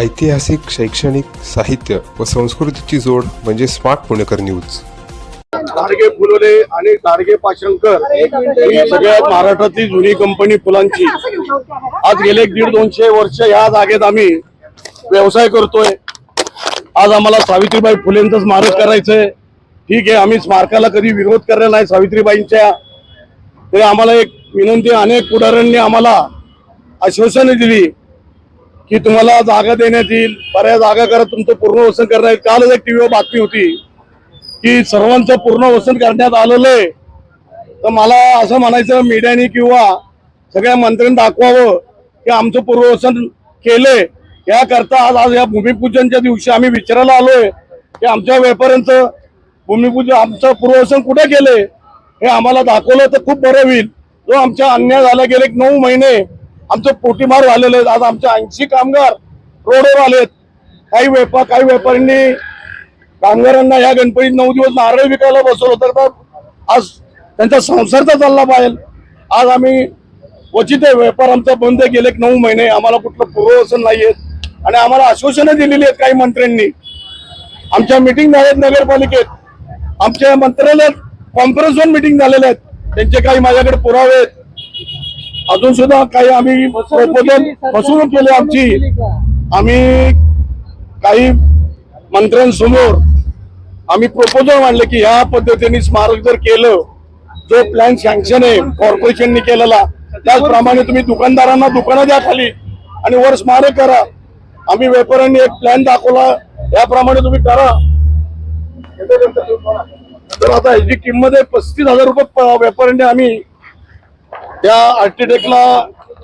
ऐतिहासिक शैक्षणिक साहित्य व संस्कृतीची जोड म्हणजे स्मार्ट पुणेकर न्यूज. गाडगे फुलोले आणि गाडगे पाशंकर ही सगळ्यात महाराष्ट्रातली जुनी कंपनी फुलांची. आज गेले एक दीड दोनशे वर्ष या जागेत आम्ही व्यवसाय करतोय. आज आम्हाला सावित्रीबाई फुलेंचं स्मारक करायचंय. ठीक आहे आम्ही स्मारकाला कधी विरोध करायला नाही सावित्रीबाईंच्या. तरी आम्हाला एक विनंती अनेक पुढाऱ्यांनी आम्हाला आश्वासने दिली. की तुम्हाला जागा देण्यात येईल बऱ्या जागा करत तुमचं पूर्ण वसन करण्यात येईल. कालच एक टीव्हीवर बातमी होती की सर्वांचं पूर्ण वसन करण्यात आलेलं आहे. तर मला असं म्हणायचं मीडियाने किंवा सगळ्या मंत्र्यांनी दाखवावं की आमचं पूर्ववसन केलंय. याकरता आज आज या भूमिपूजनच्या दिवशी आम्ही विचारायला आलोय की आमच्या व्यापाऱ्यांचं भूमिपूजन आमचं पूर्ववसन कुठे केलंय हे आम्हाला दाखवलं तर खूप बरं होईल. जो आमच्या अन्याय झाला गेले एक नऊ महिने आमचं पोटीमार झालेलं आहे आज आमचे ऐंशी कामगार रोडवर आलेत काही व्यापार काही व्यापाऱ्यांनी कामगारांना या गणपतीत नऊ दिवस नारळ विकायला बसवलं तर तर आज त्यांचा संसारचा चालला पाहिजे. आज आम्ही क्वचित व्यापार आमचा बंद गेले एक नऊ महिने आम्हाला कुठलं पूर्ववसन आहेत आणि आम्हाला आश्वासनं दिलेली आहेत काही मंत्र्यांनी. आमच्या मिटिंग झाल्यात नगरपालिकेत. आमच्या मंत्र्यालयात कॉन्फरन्सवर मिटिंग झालेल्या आहेत. त्यांचे काही माझ्याकडे पुरावे आहेत. अजून सुद्धा काही आम्ही फसवणूक केली आमची. आम्ही काही मंत्र्यांसमोर आम्ही प्रपोजल मांडले की ह्या पद्धतीने स्मारक जर केलं जो प्लॅन सँक्शन आहे कॉर्पोरेशनने केलेला त्याचप्रमाणे तुम्ही दुकानदारांना दुकानं द्या खाली आणि वर स्मारक करा. आम्ही व्यापाऱ्यांनी एक प्लॅन दाखवला याप्रमाणे तुम्ही करा. तर आता ह्याची किंमत आहे पस्तीस हजार रुपये व्यापाऱ्यांनी आम्ही त्या आर्किटेक्टला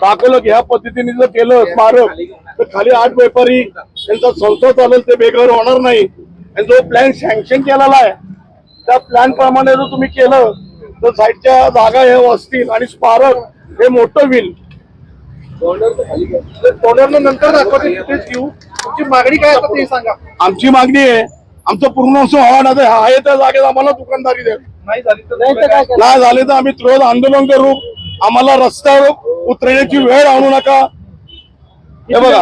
दाखवलं की ह्या पद्धतीने जर केलं स्मारक तर खाली आठ व्यापारी त्यांचा संस्था चालेल ते बेघर होणार नाही. आणि जो प्लॅन सँक्शन केलेला आहे त्या प्लॅन प्रमाणे जर तुम्ही केलं तर साईडच्या जागा हे असतील आणि स्मारक हे मोठं होईल. नंतर दाखवते तिथेच घेऊ तुमची मागणी काय असतात ते सांगा. आमची मागणी आहे आमचं पूर्ण असं व्हावं ना आहे त्या जागेत आम्हाला दुकानदारी द्या. नाही झाली तर पुढे काय? नाही झाले तर आम्ही त्रोध आंदोलन करू आम्हाला रस्त्यावर उतरण्याची वेळ आणू नका. हे बघा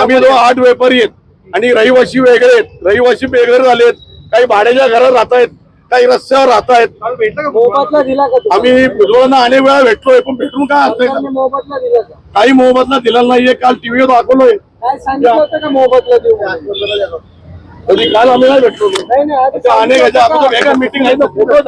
आम्ही जो आठ व्यापारी आहेत आणि रहिवासी वेगळे आहेत. रहिवासी वेगळे झालेत काही भाड्याच्या घरात राहत आहेत काही रस्त्यावर राहत आहेत. काल भेटला का मोबदला दिला का तुम्ही? आम्ही भुजबळांना अनेक वेळा भेटलोय पण भेटून काय असतंय दिला काही मोबदला दिलेला नाहीये. काल टीव्हीवर दाखवलोय? तरी काल आम्ही नाही भेटलो. अनेक ह्याच्या अगोदर वेगळ्या मिटिंग आहे फोटो